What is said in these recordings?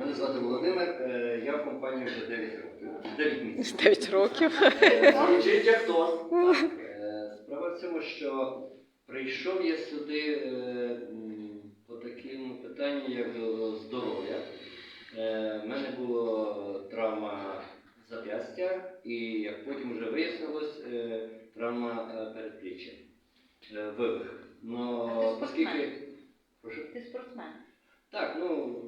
Мене звати Володимир, е, я в компанії вже 9 років. 9 місяців. 9 років. Звучить як то. Е, Справа в цьому, що прийшов я сюди е, по такому питанню, як до здоров'я. В мене була травма зап'ястя і, як потім вже вияснилось, травма передпліччя. Вивих. Но ти спортсмен? Ти спортсмен. Так, ну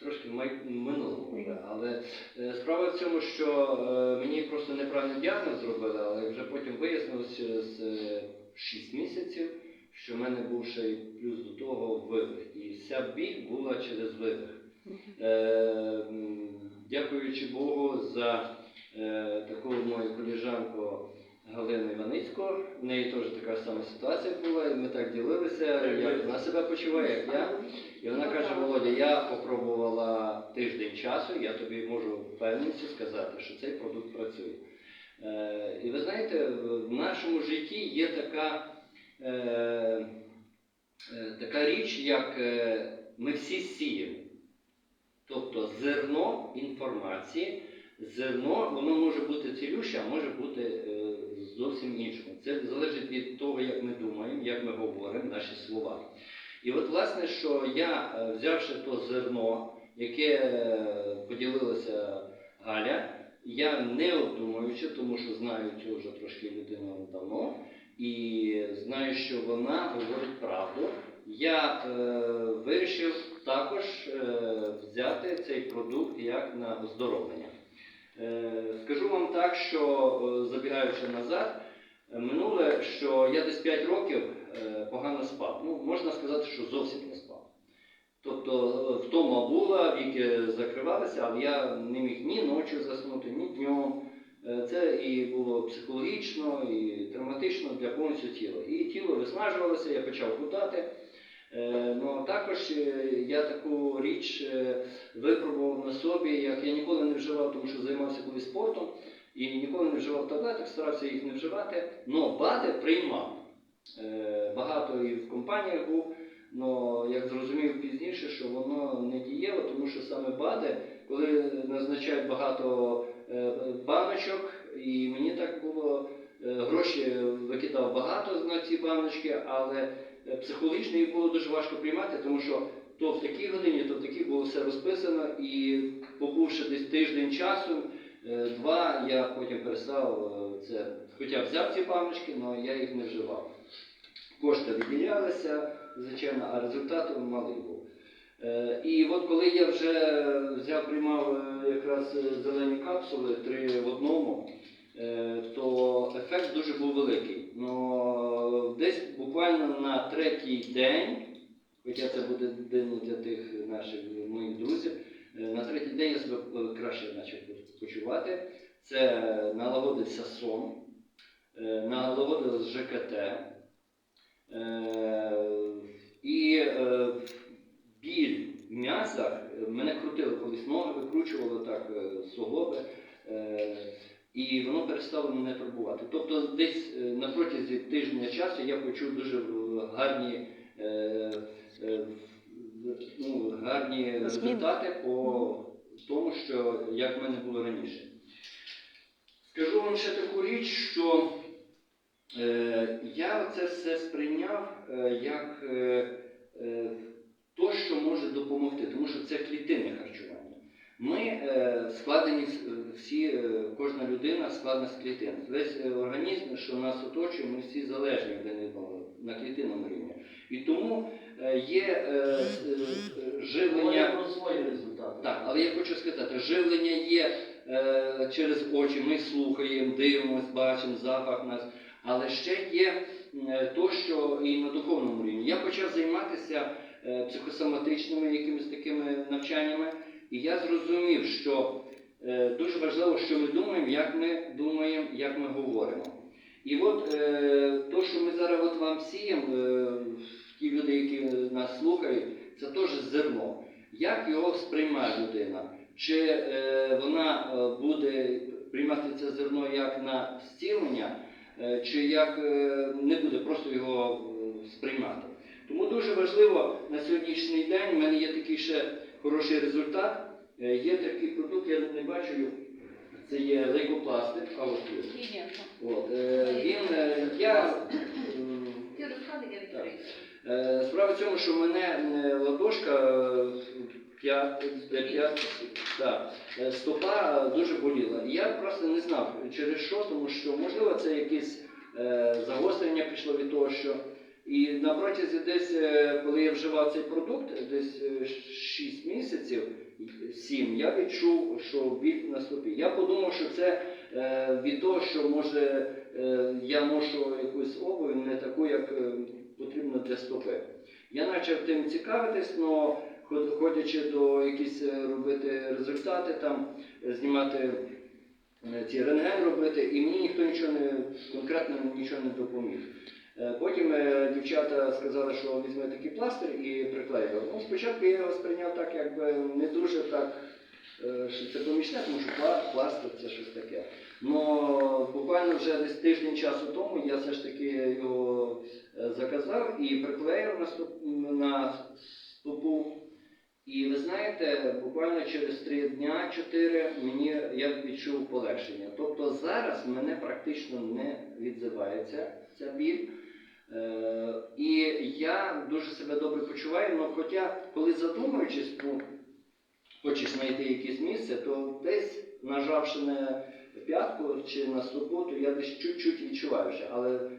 трошки в минулому вже. Але е, справа в цьому, що е, мені просто неправильний діагноз зробили, але вже потім вияснилось через е, 6 місяців, що в мене був ще й плюс до того вивих. І вся біль була через вивих. Е, дякуючи Богу за таку мою коліжанку Галину Іваницьку. В неї теж така сама ситуація була, і ми так ділилися, як вона себе почуває, як я. І вона каже, Володя, я попробувала тиждень часу, я тобі можу впевненості сказати, що цей продукт працює. Е, і ви знаєте, в нашому житті є така, е, е, така річ, як е, ми всі сіємо. Тобто зерно інформації, зерно, воно може бути цілюще, а може бути е, зовсім іншим. Це залежить від того, як ми думаємо, як ми говоримо, наші слова. І от, власне, що я, е, взявши то зерно, яке е, поділилася Галя, я не обдумуючи, тому що знаю цю вже трошки людину давно, і знаю, що вона говорить правду. Я е, вирішив також е, взяти цей продукт як на оздоровлення. Е, скажу вам так, що е, забігаючи назад, е, минуле, що я десь 5 років погано спав. Ну, можна сказати, що зовсім не спав. Тобто втома була, віки закривалися, але я не міг ні ночі заснути, ні днем. Це і було психологічно, і травматично для повністю тіла. І тіло виснажувалося, я почав худати. Е, Ну, також е, я таку річ е, випробував на собі, як я ніколи не вживав, тому що займався колись спортом, і ніколи не вживав таблеток, старався їх не вживати, але БАДи приймав. Багато і в компаніях був, але як зрозумів пізніше, що воно не дієво, тому що саме БАДи, коли назначають багато баночок, і мені так було, гроші викидав багато на ці баночки, але е, психологічно їх було дуже важко приймати, тому що то в такій годині, то в такій було все розписано, і побувши десь тиждень часу, е, два, я потім перестав е, це, хоча взяв ці баночки, але я їх не вживав. Кошти виділялися, звичайно, а результат малий був. І от коли я вже взяв, приймав якраз зелені капсули три в одному, то ефект дуже був великий. Но десь буквально на третій день, хоча це буде дивно для тих наших моїх друзів, е, на третій день я себе е, краще почав почувати. Це налагодився сон, е, налагодилось ЖКТ. Е, І е, біль в м'язах, е, мене крутили колись ноги, викручувало так е, суглоби, е, і воно перестало мене турбувати. Тобто десь е, на протязі тижня часу я почув дуже е, гарні, е, е, ну, гарні результати по тому, що як в мене було раніше. Скажу вам ще таку річ, що Е, я це все сприйняв е, як е, е, то, що може допомогти, тому що це клітинне харчування. Ми е, складені всі, е, кожна людина складена з клітин. Весь е, організм, що нас оточує, ми всі залежні один від одного на клітинному рівні. І тому е, є е, е, е, живлення. Так, але я хочу сказати, живлення є е, через очі, ми слухаємо, дивимося, бачимо запах нас, але ще є е, то, що і на духовному рівні. Я почав займатися е, психосоматичними якимись такими навчаннями, і я зрозумів, що е, дуже важливо, що ми думаємо, як ми думаємо, як ми говоримо. І от е, то, що ми зараз от вам сіємо, е, ті люди, які нас слухають, це теж зерно. Як його сприймає людина? Чи е, вона е, буде приймати це зерно як на зцілення, е, чи як е, не буде просто його е, сприймати? Тому дуже важливо на сьогоднішній день, в мене є такий ще хороший результат. Е, Є такий продукт, я не бачу, це є лейкопластик, а ось. От, е, він, е, я, Так. Справа в цьому, що в мене ладошка так, стопа дуже боліла. Я просто не знав через що, тому що можливо це якесь загострення пішло від того, що. І на протязі десь, е, коли я вживав цей продукт, десь 6 місяців, 7, я відчув, що біль на стопі. Я подумав, що це е, від того, що може е, я ношу якусь обувь не таку, як е, потрібно для стопи. Я почав тим цікавитись, але ходячи до якісь е, робити результати, там, е, знімати е, ці рентген робити, і мені ніхто нічого не конкретно нічого не допоміг. Е, Потім е, дівчата сказали, що візьме такий пластир і приклеїли. Ну, спочатку я його сприйняв так, якби не дуже так, е, що це помічне, тому що пластир це щось таке. Ну, буквально вже десь тиждень часу тому я все ж таки його заказав і приклеїв на, стоп, на стопу. І ви знаєте, буквально через три дня, чотири мені я відчув полегшення. Тобто зараз мене практично не відзивається ця біль. Е, і я дуже себе добре почуваю, але хоча, коли задумуючись, ну, хочеш знайти якесь місце, то десь нажавши на п'ятку чи на то я десь чуть-чуть відчуваю але е,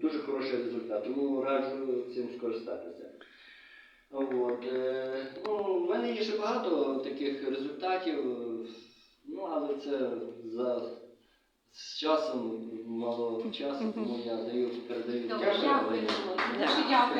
дуже хороший результат, тому раджу цим скористатися. От, е, ну, в мене є ще багато таких результатів, ну, але це за з часом мало часу, тому я даю передаю. Добре, Дякую. дякую. Дуже дякую.